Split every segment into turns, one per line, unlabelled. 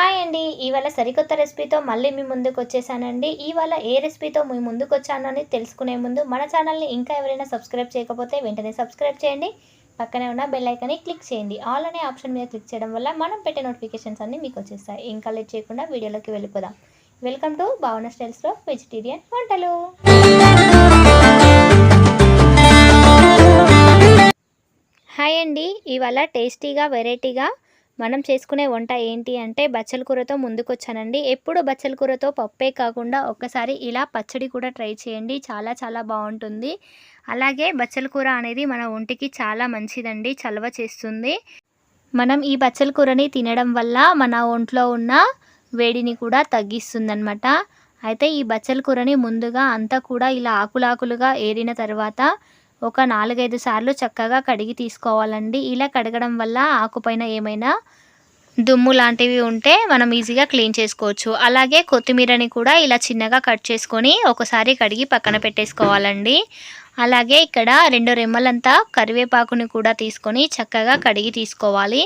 Hi అండి. ఇవాళ సరికొత్త రెసిపీతో మళ్ళీ మీ ముందుకు వచ్చేసానండి. ఇవాళ ఏ రెసిపీతో మీ ముందుకు వచ్చానని తెలుసుకునే ముందు మన ఛానల్ని ఇంకా ఎవరైనా సబ్స్క్రైబ్ చేయకపోతే వెంటనే సబ్స్క్రైబ్ చేయండి. పక్కనే ఉన్న బెల్ ఐకాన్ని క్లిక్ చేయండి. ఆల్ అనే ఆప్షన్ మీద క్లిక్ చేయడం వల్ల మనం పెట్టే నోటిఫికేషన్స్ అన్నీ మీకు వచ్చేస్తాయి. ఇంకా లేట్ చేయకుండా వీడియోలోకి వెళ్ళిపోదాం. వెల్కమ్ టు భావన స్టైల్స్లో వెజిటేరియన్ వంటలు. హాయ్ అండి. ఇవాళ టేస్టీగా వెరైటీగా మనం చేసుకునే వంట ఏంటి అంటే బచ్చల కూరతో ముందుకొచ్చానండి. ఎప్పుడు బచ్చల కూరతో పప్పే కాకుండా ఒక్కసారి ఇలా పచ్చడి కూడా ట్రై చేయండి. చాలా చాలా బాగుంటుంది. అలాగే బచ్చల కూర అనేది మన ఒంటికి చాలా మంచిదండి. చలవ చేస్తుంది. మనం ఈ బచ్చల కూరని తినడం వల్ల మన ఒంట్లో ఉన్న వేడిని కూడా తగ్గిస్తుందన్నమాట. అయితే ఈ బచ్చల కూరని ముందుగా అంతా కూడా ఇలా ఆకులాకులుగా ఏరిన తర్వాత ఒక నాలుగైదు సార్లు చక్కగా కడిగి తీసుకోవాలండి. ఇలా కడగడం వల్ల ఆకుపైన ఏమైనా దుమ్ము లాంటివి ఉంటే మనం ఈజీగా క్లీన్ చేసుకోవచ్చు. అలాగే కొత్తిమీరని కూడా ఇలా చిన్నగా కట్ చేసుకొని ఒకసారి కడిగి పక్కన పెట్టేసుకోవాలండి. అలాగే ఇక్కడ రెండు రెమ్మలంతా కరివేపాకుని కూడా తీసుకొని చక్కగా కడిగి తీసుకోవాలి.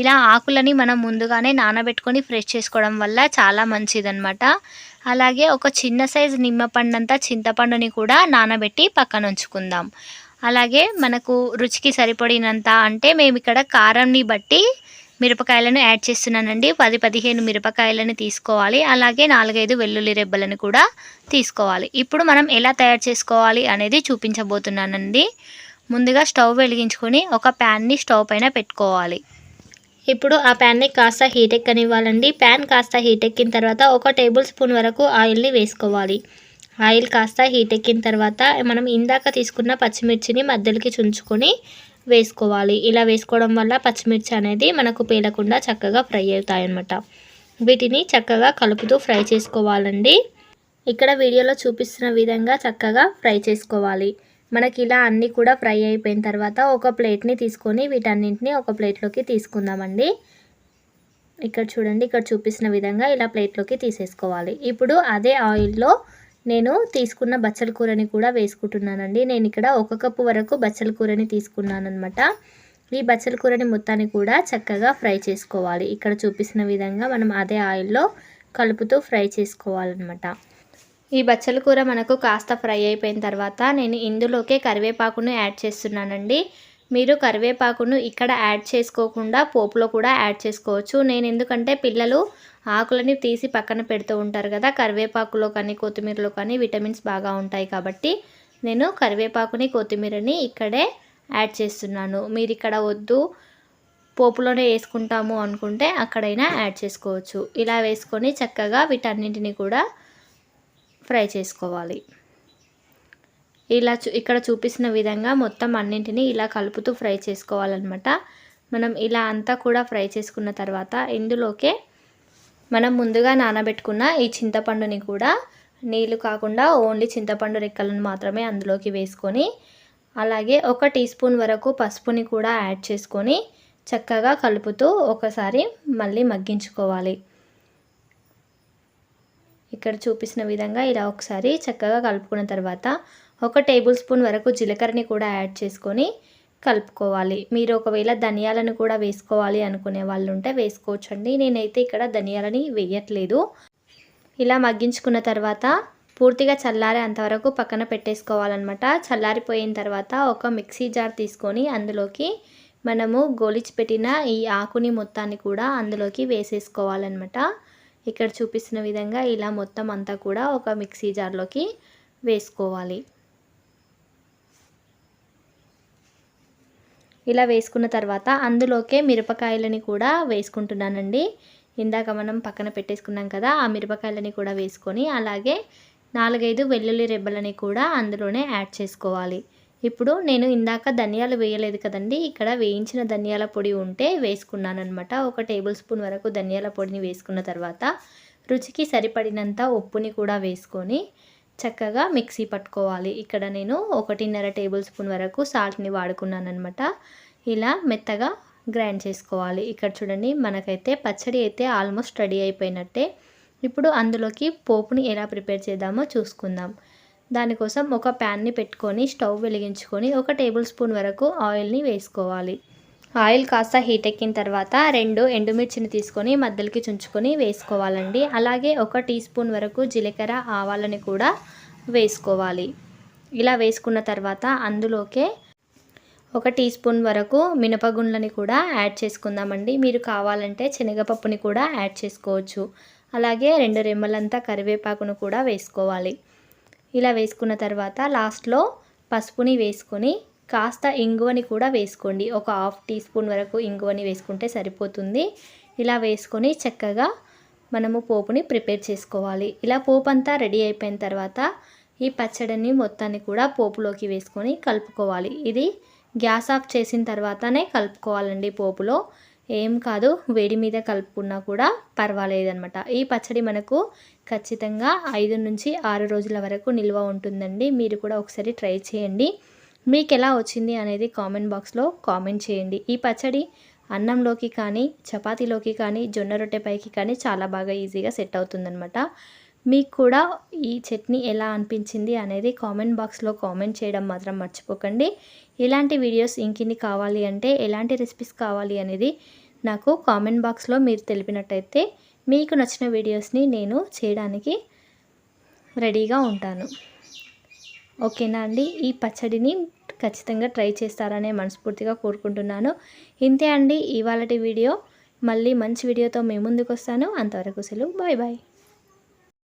ఇలా ఆకులని మనం ముందుగానే నానబెట్టుకొని ఫ్రెష్ చేసుకోవడం వల్ల చాలా మంచిదన్నమాట. అలాగే ఒక చిన్న సైజు నిమ్మపండంతా చింతపండుని కూడా నానబెట్టి పక్కన ఉంచుకుందాం అలాగే మనకు రుచికి సరిపడినంత అంటే మేము ఇక్కడ కారంని బట్టి మిరపకాయలను యాడ్ చేస్తున్నానండి. పది పదిహేను మిరపకాయలను తీసుకోవాలి. అలాగే నాలుగైదు వెల్లుల్లి రెబ్బలను కూడా తీసుకోవాలి. ఇప్పుడు మనం ఎలా తయారు చేసుకోవాలి అనేది చూపించబోతున్నానండి. ముందుగా స్టవ్ వెలిగించుకొని ఒక ప్యాన్ని స్టవ్ పైన పెట్టుకోవాలి. ఇప్పుడు ఆ ప్యాన్ని కాస్త హీట్ ఎక్కనివ్వాలండి. ప్యాన్ కాస్త హీట్ ఎక్కిన తర్వాత ఒక టేబుల్ స్పూన్ వరకు ఆయిల్ని వేసుకోవాలి. ఆయిల్ కాస్త హీట్ ఎక్కిన తర్వాత మనం ఇందాక తీసుకున్న పచ్చిమిర్చిని మధ్యలోకి చుంచుకొని వేసుకోవాలి. ఇలా వేసుకోవడం వల్ల పచ్చిమిర్చి అనేది మనకు పేలకుండా చక్కగా ఫ్రై అవుతాయి అన్నమాట వీటిని చక్కగా కలుపుతూ ఫ్రై చేసుకోవాలండి. ఇక్కడ వీడియోలో చూపిస్తున్న విధంగా చక్కగా ఫ్రై చేసుకోవాలి. మనకి ఇలా అన్నీ కూడా ఫ్రై అయిపోయిన తర్వాత ఒక ప్లేట్ని తీసుకొని వీటన్నింటిని ఒక ప్లేట్లోకి తీసుకుందామండి. ఇక్కడ చూడండి ఇక్కడ చూపిస్తున్న విధంగా ఇలా ప్లేట్లోకి తీసేసుకోవాలి. ఇప్పుడు అదే ఆయిల్లో నేను తీసుకున్న బచ్చల కూరని కూడా వేసుకుంటున్నానండి. నేను ఇక్కడ ఒక కప్పు వరకు బచ్చల కూరని తీసుకున్నాను అనమాట ఈ బచ్చల కూరని మొత్తాన్ని కూడా చక్కగా ఫ్రై చేసుకోవాలి. ఇక్కడ చూపిస్తున్న విధంగా మనం అదే ఆయిల్లో కలుపుతూ ఫ్రై చేసుకోవాలన్నమాట. ఈ బచ్చల కూర మనకు కాస్త ఫ్రై అయిపోయిన తర్వాత నేను ఇందులోకే కరివేపాకును యాడ్ చేస్తున్నానండి. మీరు కరివేపాకును ఇక్కడ యాడ్ చేసుకోకుండా పోపులో కూడా యాడ్ చేసుకోవచ్చు. నేను ఎందుకంటే పిల్లలు ఆకులని తీసి పక్కన పెడుతూ ఉంటారు కదా కరివేపాకులో కానీ కొత్తిమీరలో కానీ విటమిన్స్ బాగా ఉంటాయి కాబట్టి నేను కరివేపాకుని కొత్తిమీరని ఇక్కడే యాడ్ చేస్తున్నాను. మీరు ఇక్కడ వద్దు పోపులోనే వేసుకుంటాము అనుకుంటే అక్కడైనా యాడ్ చేసుకోవచ్చు. ఇలా వేసుకొని చక్కగా వీటన్నింటిని కూడా ఫ్రై చేసుకోవాలి. ఇలా చూ ఇక్కడ చూపిస్తున్న విధంగా మొత్తం అన్నింటినీ ఇలా కలుపుతూ ఫ్రై చేసుకోవాలన్నమాట. మనం ఇలా అంతా కూడా ఫ్రై చేసుకున్న తర్వాత ఇందులోకే మనం ముందుగా నానబెట్టుకున్న ఈ చింతపండుని కూడా నీళ్ళు కాకుండా ఓన్లీ చింతపండు రెక్కలను మాత్రమే అందులోకి వేసుకొని అలాగే ఒక టీ స్పూన్ వరకు పసుపుని కూడా యాడ్ చేసుకొని చక్కగా కలుపుతూ ఒకసారి మళ్ళీ మగ్గించుకోవాలి. ఇక్కడ చూపించిన విధంగా ఇలా ఒకసారి చక్కగా కలుపుకున్న తర్వాత ఒక టేబుల్ స్పూన్ వరకు జీలకర్రని కూడా యాడ్ చేసుకొని కలుపుకోవాలి. మీరు ఒకవేళ ధనియాలను కూడా వేసుకోవాలి అనుకునే వాళ్ళు ఉంటే వేసుకోవచ్చండి. నేనైతే ఇక్కడ ధనియాలని వేయట్లేదు. ఇలా మగ్గించుకున్న తర్వాత పూర్తిగా చల్లారే అంతవరకు పక్కన పెట్టేసుకోవాలన్నమాట. చల్లారిపోయిన తర్వాత ఒక మిక్సీ జార్ తీసుకొని అందులోకి మనము గోలిచి పెట్టిన ఈ ఆకుని మొత్తాన్ని కూడా అందులోకి వేసేసుకోవాలన్నమాట. ఇక్కడ చూపిస్తున్న విధంగా ఇలా మొత్తం అంతా కూడా ఒక మిక్సీ జార్లోకి వేసుకోవాలి. ఇలా వేసుకున్న తర్వాత అందులోకే మిరపకాయలని కూడా వేసుకుంటున్నానండి. ఇందాక మనం పక్కన పెట్టేసుకున్నాం కదా ఆ మిరపకాయలని కూడా వేసుకొని అలాగే నాలుగైదు వెల్లుల్లి రెబ్బలని కూడా అందులోనే యాడ్ చేసుకోవాలి. ఇప్పుడు నేను ఇందాక ధనియాలు వేయలేదు కదండి ఇక్కడ వేయించిన ధనియాల పొడి ఉంటే వేసుకున్నాను అనమాట ఒక టేబుల్ స్పూన్ వరకు ధనియాల పొడిని వేసుకున్న తర్వాత రుచికి సరిపడినంత ఉప్పుని కూడా వేసుకొని చక్కగా మిక్సీ పట్టుకోవాలి. ఇక్కడ నేను ఒకటిన్నర టేబుల్ స్పూన్ వరకు సాల్ట్ని వాడుకున్నాను అనమాట ఇలా మెత్తగా గ్రైండ్ చేసుకోవాలి. ఇక్కడ చూడండి మనకైతే పచ్చడి అయితే ఆల్మోస్ట్ రెడీ అయిపోయినట్టే. ఇప్పుడు అందులోకి పోపుని ఎలా ప్రిపేర్ చేద్దామో చూసుకుందాం. దానికోసం ఒక ప్యాన్ని పెట్టుకొని స్టవ్ వెలిగించుకొని ఒక టేబుల్ స్పూన్ వరకు ఆయిల్ని వేసుకోవాలి. ఆయిల్ కాస్త హీట్ ఎక్కిన తర్వాత రెండు ఎండుమిర్చిని తీసుకొని మధ్యలోకి చుంచుకొని వేసుకోవాలండి. అలాగే ఒక టీ స్పూన్ వరకు జీలకర్ర ఆవాలని కూడా వేసుకోవాలి. ఇలా వేసుకున్న తర్వాత అందులోకే ఒక టీ స్పూన్ వరకు మినపగుండ్లని కూడా యాడ్ చేసుకుందామండి. మీరు కావాలంటే శనగపప్పుని కూడా యాడ్ చేసుకోవచ్చు. అలాగే రెండు రెమ్మలంతా కరివేపాకును కూడా వేసుకోవాలి. ఇలా వేసుకున్న తర్వాత లాస్ట్లో పసుపుని వేసుకొని కాస్త ఇంగువని కూడా వేసుకోండి. ఒక హాఫ్ టీ స్పూన్ వరకు ఇంగువని వేసుకుంటే సరిపోతుంది. ఇలా వేసుకొని చక్కగా మనము పోపుని ప్రిపేర్ చేసుకోవాలి. ఇలా పోపు అంతా రెడీ అయిపోయిన తర్వాత ఈ పచ్చడిని మొత్తాన్ని కూడా పోపులోకి వేసుకొని కలుపుకోవాలి. ఇది గ్యాస్ ఆఫ్ చేసిన తర్వాతనే కలుపుకోవాలండి పోపులో. ఏం కాదు వేడి మీద కలుపుకున్నా కూడా పర్వాలేదనమాట ఈ పచ్చడి మనకు ఖచ్చితంగా ఐదు నుంచి ఆరు రోజుల వరకు నిల్వ ఉంటుందండి. మీరు కూడా ఒకసారి ట్రై చేయండి. మీకు ఎలా వచ్చింది అనేది కామెంట్ బాక్స్లో కామెంట్ చేయండి. ఈ పచ్చడి అన్నంలోకి కానీ చపాతీలోకి కానీ జొన్న రొట్టెపైకి కానీ చాలా బాగా ఈజీగా సెట్ అవుతుందనమాట మీకు కూడా ఈ చట్నీ ఎలా అనిపించింది అనేది కామెంట్ బాక్స్లో కామెంట్ చేయడం మాత్రం మర్చిపోకండి. ఇలాంటి వీడియోస్ ఇంకిన్ని కావాలి అంటే ఎలాంటి రెసిపీస్ కావాలి అనేది నాకు కామెంట్ బాక్స్లో మీరు తెలిపినట్టయితే మీకు నచ్చిన వీడియోస్ని నేను చేయడానికి రెడీగా ఉంటాను. ఓకేనా అండి? ఈ పచ్చడిని ఖచ్చితంగా ట్రై చేస్తారనే మనస్ఫూర్తిగా కోరుకుంటున్నాను. ఇంతే అండి ఇవాళటి వీడియో. మళ్ళీ మంచి వీడియోతో మేము ముందుకు వస్తాను అంతవరకు సెలవు. Bye bye.